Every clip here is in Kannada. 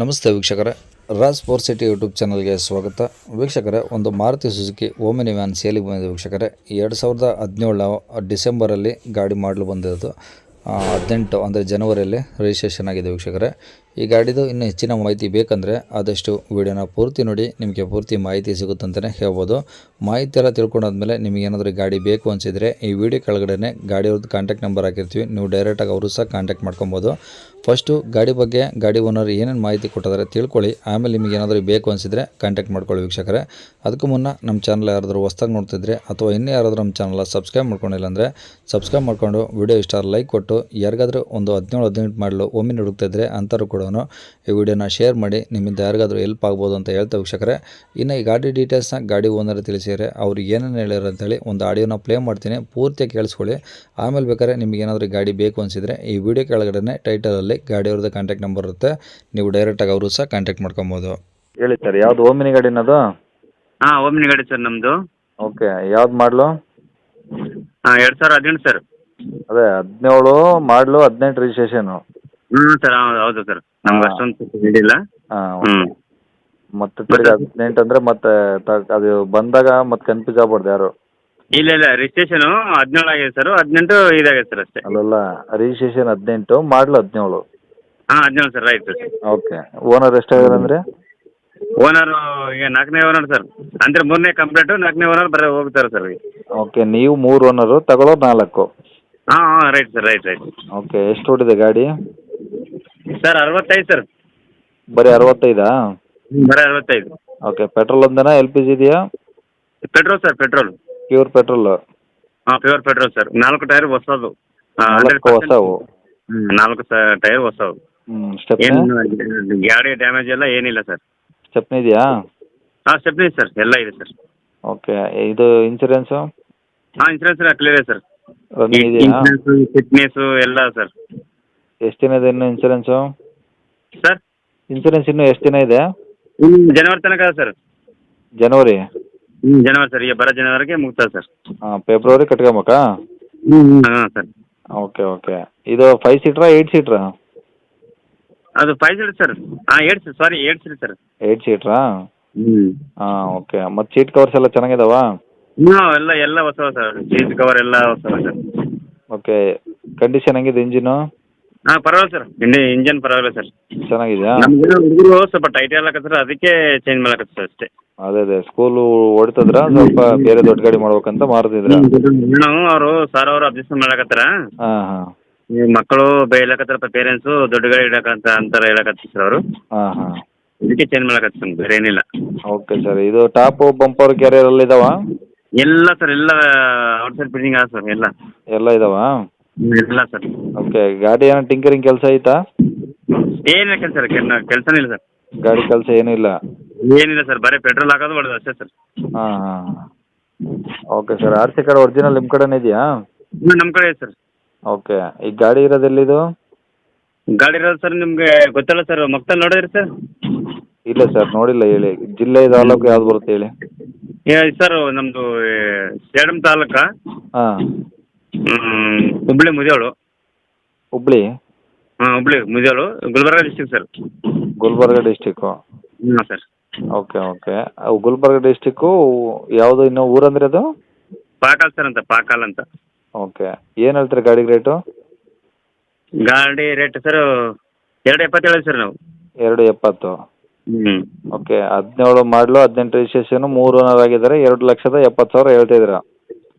ನಮಸ್ತೆ ವೀಕ್ಷಕರೇ. ರಾಜ್ ಫೋರ್ ಸಿಟಿ ಯೂಟ್ಯೂಬ್ ಚಾನಲ್ಗೆ ಸ್ವಾಗತ. ವೀಕ್ಷಕರೇ, ಒಂದು ಮಾರುತಿ ಸುಜುಕಿ ಓಮಿನಿ ವ್ಯಾನ್ ಸೇಲಿಗೆ ಬಂದಿದೆ ವೀಕ್ಷಕರೇ. ಎರಡು ಸಾವಿರದ ಹದಿನೇಳು ಡಿಸೆಂಬರಲ್ಲಿ ಗಾಡಿ ಮಾಡಲು ಬಂದಿರೋದು. ಹದಿನೆಂಟು, ಅಂದರೆ ಜನವರಿಯಲ್ಲಿ ರಿಜಿಸ್ಟ್ರೇಷನ್ ಆಗಿದೆ ವೀಕ್ಷಕರೇ. ಈ ಗಾಡಿದು ಇನ್ನೂ ಹೆಚ್ಚಿನ ಮಾಹಿತಿ ಬೇಕಂದರೆ ಆದಷ್ಟು ವಿಡಿಯೋನ ಪೂರ್ತಿ ನೋಡಿ, ನಿಮಗೆ ಪೂರ್ತಿ ಮಾಹಿತಿ ಸಿಗುತ್ತಂತಲೇ ಹೇಳ್ಬೋದು. ಮಾಹಿತಿ ಎಲ್ಲ ತಿಳ್ಕೊಂಡಾದ್ಮೇಲೆ ನಿಮಗೆ ಏನಾದರೂ ಗಾಡಿ ಬೇಕು ಅನಿಸಿದರೆ ಈ ವಿಡಿಯೋ ಕೆಳಗಡೆ ಗಾಡಿಯವ್ರದ್ದು ಕಾಂಟ್ಯಾಕ್ಟ್ ನಂಬರ್ ಹಾಕಿರ್ತೀವಿ. ನೀವು ಡೈರೆಕ್ಟಾಗಿ ಅವರು ಸಹ ಕಾಂಟ್ಯಾಕ್ಟ್ ಮಾಡ್ಕೊಬೋದು. ಫಸ್ಟು ಗಾಡಿ ಬಗ್ಗೆ ಗಾಡಿ ಓನರ್ ಏನೇನು ಮಾಹಿತಿ ಕೊಟ್ಟಿದ್ದಾರೆ ತಿಳ್ಕೊಳ್ಳಿ. ಆಮೇಲೆ ನಿಮಗೆ ಏನಾದರೂ ಬೇಕು ಅನಿಸಿದರೆ ಕಾಂಟ್ಯಾಕ್ಟ್ ಮಾಡ್ಕೊಳ್ಳಿ ವೀಕ್ಷಕರೇ. ಅದಕ್ಕೂ ಮುನ್ನ ನಮ್ಮ ಚಾನಲ್ ಯಾರಾದರೂ ಹೊಸ್ದಾಗಿ ನೋಡ್ತಿದ್ರೆ ಅಥವಾ ಇನ್ನೂ ಯಾರಾದರೂ ನಮ್ಮ ಚಾನಲ್ ಸಬ್ಸ್ಕ್ರೈಬ್ ಮಾಡ್ಕೊಂಡಿಲ್ಲ ಅಂದರೆ ಸಬ್ಸ್ಕ್ರೈಬ್ ಮಾಡ್ಕೊಂಡು ವಿಡಿಯೋ ಇಷ್ಟ ಲೈಕ್ ಕೊಟ್ಟು, ಯಾರಿಗಾದರೂ ಒಂದು ಹದಿನೇಳು, ಹದಿನೆಂಟು ಮಾಡಲು ಒಮ್ಮೆ ಹುಡುಕ್ತಿದ್ರೆ ಅಂಥವ್ರು ಕೂಡ ಈ ವಿಡಿಯೋನ ಶೇರ್ ಮಾಡಿ, ನಿಮ್ಮಿಂದ ಯಾರಿಗಾದರೂ ಹೆಲ್ಪ್ ಆಗ್ಬೋದು ಅಂತ ಹೇಳ್ತಾ ವೀಕ್ಷಕರೇ. ಇನ್ನು ಈ ಗಾಡಿ ಡೀಟೇಲ್ಸ್ನ ಗಾಡಿ ಓನರ್ ತಿಳಿಸಿದರೆ ಅವ್ರು ಏನೇನು ಹೇಳಿರೋ ಅಂತೇಳಿ ಒಂದು ಆಡಿಯೋನ ಪ್ಲೇ ಮಾಡ್ತೀನಿ ಪೂರ್ತಿ ಕೇಳಿಸ್ಕೊಳ್ಳಿ. ಆಮೇಲೆ ಬೇಕಾದ್ರೆ ನಿಮಗೇನಾದರೂ ಗಾಡಿ ಬೇಕು ಅನಿಸಿದರೆ ಈ ವಿಡಿಯೋ ಕೆಳಗಡೆ ಟೈಟಲಲ್ಲಿ ಗಾಡಿಯವ್ರದ್ದು ಕಾಂಟ್ಯಾಕ್ಟ್ ನಂಬರ್ ಇರುತ್ತೆ. ನೀವು ಡೈರೆಕ್ಟಾಗಿ ಅವರು ಸಹ ಕಾಂಟ್ಯಾಕ್ಟ್ ಮಾಡ್ಕೊಬೋದು. ಹೇಳಿ ಸರ್ ಯಾವ್ದು ಓಮಿನಿ ಗಾಡಿ ಅನ್ನೋದು ಹಾ ಓಮಿನಿ ಗಾಡಿ ಸರ್ ನಮ್ದು. ಓಕೆ ಯಾವ್ದು ಮಾಡ್ಲು? ಹಾ ಎರಡ್ ಸಾವಿರ ಹದಿನೆಂಟು ಸರ್. ಅದೇ ಹದಿನೇಳು ಮಾಡ್ಲು ಹದಿನೆಂಟು ರಿಜಿಸ್ಟ್ರೇಷನ್ ಹ್ಮ್ ಸರ್ ಹೌದು ಸರ್. ನಮ್ಗೆ ಅಷ್ಟೊಂದು ಹೇಳಿಲ್ಲ. ಹಾಂ ಮತ್ತೆ ತಿರ್ಗಿ ಹದಿನೆಂಟು ಅಂದ್ರೆ ಮತ್ತೆ ತ- ಅದು ಬಂದಾಗ ಮತ್ತೆ ಕನ್ಫ್ಯೂಸ್ ಆಗ್ಬಾರ್ದು ಯಾರು. ಇಲ್ಲ ಇಲ್ಲ ರಿಜಿಸ್ಟ್ರೇಷನು ಹದಿನೇಳು ಆಗಿದೆ ಸರ್ ಹದಿನೆಂಟು ಇದಾಗಿದೆ ಸರ್ ಅಷ್ಟೇ. ಅಲ್ಲಲ್ಲ ರಿಜಿಸ್ಟ್ರೇಷನ್ ಹದಿನೆಂಟು ಮಾಡಲು ಹದಿನೇಳು? ಹಾಂ ಹದಿನೇಳು sir right sir okay owner ಎಷ್ಟಾಗಿದೆ ಅಂದರೆ? ಓನರು ಈಗ ನಾಲ್ಕನೇ ಓನರ್ ಸರ್ ಅಂದರೆ ಮೂರನೇ ಕಂಪ್ಲೇಂಟು ನಾಲ್ಕನೇ ಓನರ್ ಬರ ಹೋಗ್ತಾರೆ ಸರ್ ಈಗ. ಓಕೆ ನೀವು ಮೂರು ಓನರು ತಗೊಳ್ಳೋದು ನಾಲ್ಕು. ಹಾಂ ಹಾಂ right sir right right okay ಎಷ್ಟು ಓಡಿದೆ ಗಾಡಿ? ಸರ್ ಅರವತ್ತೈದು ಸರ್ ಬರೀ ಅರವತ್ತೈದಾ? ಬರೀ ಅರವತ್ತೈದು. ಓಕೆ ಪೆಟ್ರೋಲ್ ಒಂದೇನಾ ಎಲ್ ಪಿ ಜಿ ಇದೆಯಾ? Petrol sir petrol pure petrol ಹಾಂ ಪ್ಯೂರ್ ಪೆಟ್ರೋಲ್ ಸರ್ ನಾಲ್ಕು ಟೈರ್ ಹೊಸದು ನಾಲ್ಕು ಹೊಸವು ಹ್ಞೂ ನಾಲ್ಕು ಸ ಟೈರ್ ಹೊಸವು ಹ್ಞೂ ಸ್ಟೆಪ್ನಿ ಏನು ಗಾಡಿ ಡ್ಯಾಮೇಜ್ ಎಲ್ಲ ಏನಿಲ್ಲ ಸರ್ ಸ್ಟೆಪ್ನಿ ಇದೆಯಾ ಹಾಂ ಸ್ಟೆಪ್ನಿ ಸರ್ ಎಲ್ಲ ಇದೆ ಸರ್ ಓಕೆ ಇದು ಇನ್ಸೂರೆನ್ಸು ಹಾಂ ಇನ್ಸೂರೆನ್ಸ್ ಎಲ್ಲ ಕ್ಲಿಯರ್ ಇದೆ ಸರ್ ರನ್ನಿಂಗ್ ಇದೆಯಾ ಇನ್ಸೂರೆನ್ಸು ಫಿಟ್ನೆಸ್ಸು ಎಲ್ಲ ಸರ್ ಎಷ್ಟು ದಿನ ಇದೆ ಇನ್ನು ಇನ್ಸೂರೆನ್ಸು ಸರ್ ಇನ್ಸೂರೆನ್ಸ್ ಇನ್ನೂ ಎಷ್ಟು ದಿನ ಇದೆ ಹ್ಞೂ ಜನವರಿ ತನಕ ಅದ ಸರ್ ಜನವರಿ ಹ್ಞೂ ಜನವರಿ ಸರ್ ಈಗ ಬರೋ ಜನವರಿಗೆ ಮುಗ್ತದೆ ಸರ್. ಹಾಂ ಫೆಬ್ರವರಿ ಕಟ್ಕೊಬೇಕಾ? ಹ್ಞೂ ಹಾಂ ಸರ್. Okay okay. ಇದು ಫೈವ್ ಸೀಟ್ರಾ ಏಯ್ಟ್ ಸೀಟ್ರಾ ಅದು ಫೈವ್ ಸೀಟ್ ಸರ್. ಹಾಂ eight seat sorry eight seat sir. Eight ಸೀಟ್ರಾ ಹ್ಞೂ ಹಾಂ ಓಕೆ. ಮತ್ತು ಸೀಟ್ ಕವರ್ಸ್ ಎಲ್ಲ ಚೆನ್ನಾಗಿದಾವಾ? ಹ್ಞೂ ಎಲ್ಲ ಎಲ್ಲ ಹೊಸ ಸರ್. ಸೀಟ್ ಕವರ್ ಎಲ್ಲ ಹೊಸ ಸರ್. ಓಕೆ. ಕಂಡೀಷನ್ ಹೆಂಗಿದೆ ಇಂಜಿನು ಹಾಂ ಪರವಾಗಿಲ್ಲ ಸರ್. ಇಂಡಿ ಇಂಜನ್ ಪರವಾಗಿಲ್ಲ ಸರ್. ಚೆನ್ನಾಗಿದೆಯಾ? ಹುಡುಗರು ಸ್ವಲ್ಪ ಟೈಟ್ ಹೇಳಕತ್ತಾರ ಅದಕ್ಕೆ ಚೇಂಜ್ ಮಾಡಕತ್ತ ಸರ್ ಅಷ್ಟೇ. ಅದೇ ಅದೇ. ಸ್ಕೂಲು ಹೊಡ್ತದ್ರ? ಸ್ವಲ್ಪ ಬೇರೆ ದೊಡ್ಡ ಗಾಡಿ ಮಾಡ್ಬೇಕಂತ ಮಾರ್ತಿದ್ರ ನಾವು ಅವರು ಸರ್ ಅವರು ಅಬ್ಜೆಕ್ಷನ್ ಮಾಡಕತ್ತಾರ. ಹಾಂ ಹಾಂ. ಈ ಮಕ್ಕಳು ಬೇಯ್ಲಕತ್ತಾರ ಪೇರೆಂಟ್ಸು ದೊಡ್ಡ ಗಾಡಿ ಇಡಕಂತ ಅಂತಾರ ಹೇಳಕತ್ತಿ ಸರ್ ಅವರು. ಹಾಂ ಹಾಂ. ಇದಕ್ಕೆ ಚೇಂಜ್ ಮಾಡಕತ್ತ ಬೇರೆ ಏನಿಲ್ಲ. ಓಕೆ ಸರ್ ಇದು ಟಾಪು ಬಂಪರ್ ಕ್ಯಾರಿಯರ್ ಎಲ್ಲ ಇದಾವ? ಎಲ್ಲ ಸರ್ ಎಲ್ಲ ಔಟ್ ಸೈಡ್ ಫಿಟ್ಟಿಂಗ್ ಆದ ಸರ್ ಎಲ್ಲ. ಎಲ್ಲ ಇದಾವ? ಎಲ್ಲ ಸರ್ ಓಕೆ ಗಾಡಿ ಏನೋ ಟಿಂಕರಿಂಗ್ ಕೆಲಸ ಐತಾ? ಏನಿಲ್ಲ ಕೆಲಸ ಕೆಲಸನೇ ಇಲ್ಲ ಸರ್ ಗಾಡಿ ಕೆಲಸ ಏನೂ ಇಲ್ಲ. ಏನಿಲ್ಲ ಸರ್ ಬರೀ ಪೆಟ್ರೋಲ್ ಹಾಕೋದು ಹೊಡೆದು ಅಷ್ಟೇ ಸರ್. ಹಾಂ ಹಾಂ okay sir R C card original ನಿಮ್ಮ ಕಡೆನೇ ಇದೆಯಾ? ನಮ್ಮ ಕಡೆ ಇದೆ ಸರ್. ಓಕೆ ಈ ಗಾಡಿ ಇರೋದು ಎಲ್ಲಿದು? ಗಾಡಿ ಇರೋದು ಸರ್ ನಿಮಗೆ ಗೊತ್ತಲ್ಲ ಸರ್ ಮಕ್ತಲ್ ನೋಡಿದ್ರಿ ಸರ್? ಇಲ್ಲ ಸರ್ ನೋಡಿಲ್ಲ ಹೇಳಿ. ಜಿಲ್ಲೆ ತಾಲೂಕು ಯಾವ್ದು ಬರುತ್ತೆ ಹೇಳಿ? ಏ ಸರ್ ನಮ್ಮದು ಸೇಡಂ ತಾಲೂಕ? ಹಾಂ. ಹ್ಮ್, ಹುಬ್ಳಿ ಮುದಿಯೋಳು. ಹುಬ್ಳಿ? ಹಾಂ Hubli Mudiyolu Gulbarga district sir. Gulbarga district ಹಾಂ sir. Okay okay Gulbarga district ಯಾವುದು ಇನ್ನು ಊರಂದ್ರೆ ಅದು? ಪಾಕಾಲ್ ಸರ್ ಅಂತ ಪಾಕಾಲ್ ಅಂತ. ಓಕೆ ಏನು ಹೇಳ್ತೀರಿ ಗಾಡಿ ರೇಟು ಗಾಡಿ ರೇಟ್ ಸರ್ ಎರಡು ಎಪ್ಪತ್ತೇಳು ಸರ್ ನಾವು. ಎರಡು ಎಪ್ಪತ್ತು. ಹ್ಞೂ ಓಕೆ ಹದಿನೇಳು ಮಾಡಲು ಹದಿನೆಂಟು ರಿಜಿಸ್ಟ್ರೇಷನು ಮೂರು ಓನರ್ ಆಗಿದ್ದಾರೆ ಎರಡು ಲಕ್ಷದ ಎಪ್ಪತ್ತು ಸಾವಿರ ಹೇಳ್ತಾ ಇದ್ದೀರಾ?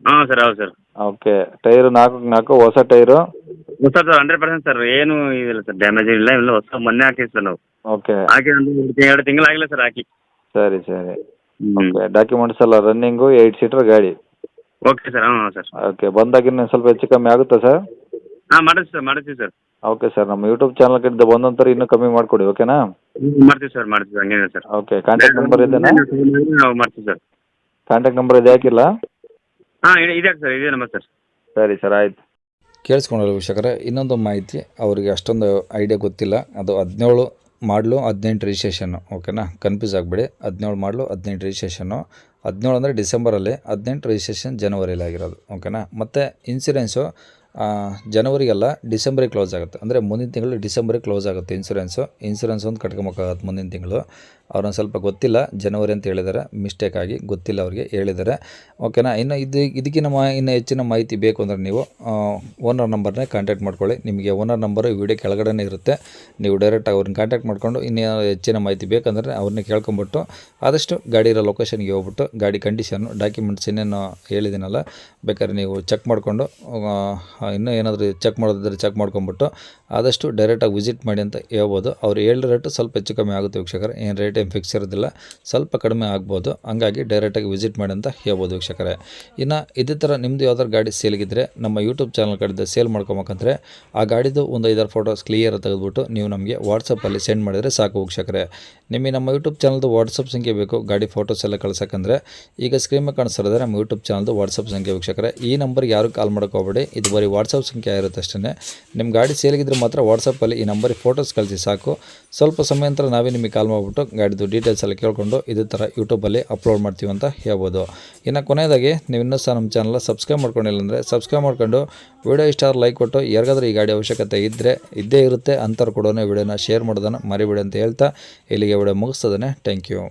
ಹಾಂ ಸರ್ ಹೌದು ಸರ್ ಓಕೆ ಟೈರು ನಾಲ್ಕು ನಾಲ್ಕು ಹೊಸ ಟೈರು? ಹೊಸ ಸರ್ ಹಂಡ್ರೆಡ್ ಪರ್ಸೆಂಟ್ ಸರ್ ಏನು ಇದಿಲ್ಲ ಸರ್ ಡ್ಯಾಮೇಜ್ ಇಲ್ಲ ಇಲ್ಲ ಹೊಸ ಮೊನ್ನೆ ಹಾಕಿವಿ ಸರ್ ನಾವು. ಓಕೆ. ಹಾಕಿ ಒಂದು ಎರಡು ತಿಂಗಳು ಆಗಿಲ್ಲ ಸರ್ ಹಾಕಿ. ಸರಿ ಸರಿ. ಓಕೆ ಡಾಕ್ಯುಮೆಂಟ್ಸ್ ಎಲ್ಲ ರನ್ನಿಂಗು ಏಯ್ಟ್ ಸೀಟರ್ ಗಾಡಿ. ಓಕೆ ಸರ್ ಹಾಂ ಸರ್ ಓಕೆ ಬಂದಾಗಿನ ಸ್ವಲ್ಪ ಹೆಚ್ಚು ಕಮ್ಮಿ ಆಗುತ್ತಾ ಸರ್ ಹಾಂ ಮಾಡಿಸ್ತೀವಿ ಸರ್ ಮಾಡಿಸ್ತೀವಿ ಸರ್ ಓಕೆ ಸರ್ ನಮ್ಮ ಯೂಟ್ಯೂಬ್ ಚಾನಲ್ ಕಡೆಯಿಂದ ಬಂದಂತರ ಇನ್ನೂ ಕಮ್ಮಿ ಮಾಡಿಕೊಡಿ ಓಕೆನಾ ಮಾಡ್ತೀವಿ ಸರ್ ಮಾಡ್ತೀವಿ ಹಂಗೇನಿಲ್ಲ ಸರ್ ಓಕೆ ಕಾಂಟ್ಯಾಕ್ಟ್ ನಂಬರ್ ಇದೆನಾ? ನಾವು ಮಾಡ್ತೀವಿ ಸರ್ ಕಾಂಟ್ಯಾಕ್ಟ್ ನಂಬರ್ ಇದೆ ಹಾಕಿಲ್ಲ? ಹಾಂ ಇದೆ ಇದೆ ಸರ್ ಇದೆ ನಂಬರ್ ಸರ್. ಸರಿ ಸರ್ ಆಯ್ತು. ಕೇಳಿಸ್ಕೊಂಡಲ್ಲ ವೀಕ್ಷಕರೇ ಇನ್ನೊಂದು ಮಾಹಿತಿ ಅವರಿಗೆ ಅಷ್ಟೊಂದು ಐಡಿಯಾ ಗೊತ್ತಿಲ್ಲ. ಅದು ಹದಿನೇಳು ಮಾಡಲು ಹದಿನೆಂಟು ರಿಜಿಸ್ಟ್ರೇಷನ್ನು ಓಕೆನಾ ಕನ್ಫ್ಯೂಸ್ ಆಗಬೇಡಿ. ಹದಿನೇಳು ಮಾಡಲು ಹದಿನೆಂಟು ರಿಜಿಸ್ಟ್ರೇಷನ್ನು ಹದಿನೇಳು ಅಂದರೆ ಡಿಸೆಂಬರಲ್ಲಿ ಹದಿನೆಂಟು ರಿಜಿಸ್ಟ್ರೇಷನ್ ಜನವರಿಯಲ್ಲಿ ಆಗಿರೋದು ಓಕೆನಾ ಮತ್ತು ಇನ್ಸೂರೆನ್ಸು ಆ, ಜನವರಿಗೆಲ್ಲ ಡಿಸೆಂಬರಿಗೆ ಕ್ಲೋಸ್ ಆಗುತ್ತೆ. ಅಂದರೆ ಮುಂದಿನ ತಿಂಗಳು ಡಿಸೆಂಬರಿಗೆ ಕ್ಲೋಸ್ ಆಗುತ್ತೆ ಇನ್ಸೂರೆನ್ಸು ಇನ್ಸೂರೆನ್ಸ್ ಒಂದು ಕಟ್ಕೊಬೇಕಾಗತ್ತೆ ಮುಂದಿನ ತಿಂಗಳು. ಅವ್ರೊಂದು ಸ್ವಲ್ಪ ಗೊತ್ತಿಲ್ಲ, ಜನವರಿ ಅಂತ ಹೇಳಿದ್ದಾರೆ ಮಿಸ್ಟೇಕ್ ಆಗಿ ಗೊತ್ತಿಲ್ಲ ಅವ್ರಿಗೆ ಹೇಳಿದ್ದಾರೆ ಓಕೆನಾ ಇನ್ನು ಇದು, ಇದಕ್ಕಿಂತ ಮಾ, ಇನ್ನು ಹೆಚ್ಚಿನ ಮಾಹಿತಿ ಬೇಕು ಅಂದರೆ ನೀವು ಓನರ್ ನಂಬರ್ನೇ ಕಾಂಟ್ಯಾಕ್ಟ್ ಮಾಡ್ಕೊಳ್ಳಿ. ನಿಮಗೆ ಓನರ್ ನಂಬರು ವಿಡಿಯೋ ಕೆಳಗಡೆ ಇರುತ್ತೆ. ನೀವು ಡೈರೆಕ್ಟಾಗಿ ಅವ್ರನ್ನ ಕಾಂಟ್ಯಾಕ್ಟ್ ಮಾಡಿಕೊಂಡು ಇನ್ನೇನು ಹೆಚ್ಚಿನ ಮಾಹಿತಿ ಬೇಕಂದರೆ ಅವ್ರನ್ನ ಕೇಳ್ಕೊಂಬಿಟ್ಟು, ಆದಷ್ಟು ಗಾಡಿ ಇರೋ ಲೊಕೇಶನ್ಗೆ ಹೋಗ್ಬಿಟ್ಟು, ಗಾಡಿ ಕಂಡೀಷನ್ನು ಡಾಕ್ಯುಮೆಂಟ್ಸ್ ಇನ್ನೇನು ಹೇಳಿದ್ದೀನಲ್ಲ ಬೇಕಾದ್ರೆ ನೀವು ಚೆಕ್ ಮಾಡಿಕೊಂಡು ಇನ್ನೂ ಏನಾದರೂ ಚೆಕ್ ಮಾಡೋದಿದ್ರೆ ಚೆಕ್ ಮಾಡ್ಕೊಂಬಿಟ್ಟು, ಆದಷ್ಟು ಡೈರೆಕ್ಟಾಗಿ ವಿಸಿಟ್ ಮಾಡಿ ಅಂತ ಹೇಳ್ಬೋದು. ಅವ್ರು ಹೇಳಿರೋ ರೇಟು ಸ್ವಲ್ಪ ಹೆಚ್ಚು ಕಮ್ಮಿ ಆಗುತ್ತೆ ವೀಕ್ಷಕರು. ಏನು ರೇಟ್ ಏನು ಫಿಕ್ಸ್ ಇರೋದಿಲ್ಲ. ಸ್ವಲ್ಪ ಕಡಿಮೆ ಆಗ್ಬೋದು. ಹಂಗಾಗಿ ಡೈರೆಕ್ಟಾಗಿ ವಿಸಿಟ್ ಮಾಡಿ ಅಂತ ಹೇಳ್ಬೋದು ವೀಕ್ಷಕರೇ. ಇನ್ನು ಇದೇ ಥರ ನಿಮ್ಮದು ಯಾವ್ದಾದ್ರು ಗಾಡಿ ಸೇಲ್ಗಿದ್ರೆ ನಮ್ಮ ಯೂಟ್ಯೂಬ್ ಚಾನಲ್ ಕಡೆ ಸೇಲ್ ಮಾಡ್ಕೊಬೇಕಂದ್ರೆ ಆ ಗಾಡಿದು ಒಂದು ಐದಾರು ಫೋಟೋಸ್ ಕ್ಲಿಯರ್ ತೆಗೆದುಬಿಟ್ಟು ನೀವು ನಮಗೆ ವಾಟ್ಸಪ್ಪಲ್ಲಿ ಸೆಂಡ್ ಮಾಡಿದರೆ ಸಾಕು ವೀಕ್ಷಕರೇ. ನಿಮಗೆ ನಮ್ಮ ಯೂಟ್ಯೂಬ್ ಚಾನಲ್ದು ವಾಟ್ಸಪ್ ಸಂಖ್ಯೆ ಬೇಕು, ಗಾಡಿ ಫೋಟೋಸ್ ಎಲ್ಲ ಕಳ್ಸೋಕ್ಕಂದ್ರೆ ಈಗ ಸ್ಕ್ರೀನ್ ಮೇಲೆ ಕಾಣಿಸ್ತಿರೋದ್ರೆ ನಮ್ಮ ಯೂಟ್ಯೂಬ್ ಚಾನಲ್ದು ವಾಟ್ಸಪ್ ಸಂಖ್ಯೆ ವೀಕ್ಷಕರೇ. ಈ ನಂಬರ್ಗೆ ಯಾರು ಕಾಲ್ ಮಾಡ್ಕೋಬೇಡಿ ಇದು ಬರೀ ವಾಟ್ಸಪ್ ಸಂಖ್ಯೆ ಇರುತ್ತೆ ಅಷ್ಟೇ ನಿಮ್ಮ ಗಾಡಿ ಸೇಲ್ಗಿದ್ರೆ ಮಾತ್ರ ವಾಟ್ಸಪ್ಪಲ್ಲಿ ಈ ನಂಬರಿಗೆ ಫೋಟೋಸ್ ಕಳಿಸಿ ಸಾಕು. ಸ್ವಲ್ಪ ಸಮಯ ನಂತರ ನಾವೇ ನಿಮಗೆ ಕಾಲ್ ಮಾಡಿಬಿಟ್ಟು ಗಾಡಿದು ಡೀಟೇಲ್ಸ್ ಎಲ್ಲ ಕೇಳಿಕೊಂಡು ಇದೇ ಥರ ಯೂಟ್ಯೂಬಲ್ಲಿ ಅಪ್ಲೋಡ್ ಮಾಡ್ತೀವಿ ಅಂತ ಹೇಳ್ಬೋದು. ಇನ್ನು ಕೊನೆಯದಾಗಿ ನೀವು ಇನ್ನೂ ಸಹ ನಮ್ಮ ಚಾನಲ್ ಸಬ್ಸ್ಕ್ರೈಬ್ ಮಾಡ್ಕೊಂಡಿಲ್ಲ ಅಂದರೆ ಸಬ್ಸ್ಕ್ರೈಬ್ ಮಾಡ್ಕೊಂಡು ವೀಡಿಯೋ ಇಷ್ಟ ಲೈಕ್ ಕೊಟ್ಟು ಯಾರಿಗಾದ್ರೂ ಈ ಗಾಡಿ ಅವಶ್ಯಕತೆ ಇದ್ದರೆ ಇದ್ದೇ ಇರುತ್ತೆ ಅಂಥವ್ರು ಕೊಡೋನೇ ವೀಡಿಯೋನ ಶೇರ್ ಮಾಡೋದನ್ನು ಮರಿಬೇಡಿ ಅಂತ ಹೇಳ್ತಾ ಇಲ್ಲಿಗೆ ವಿಡಿಯೋ ಮುಗಿಸ್ತದೆ ಥ್ಯಾಂಕ್ ಯು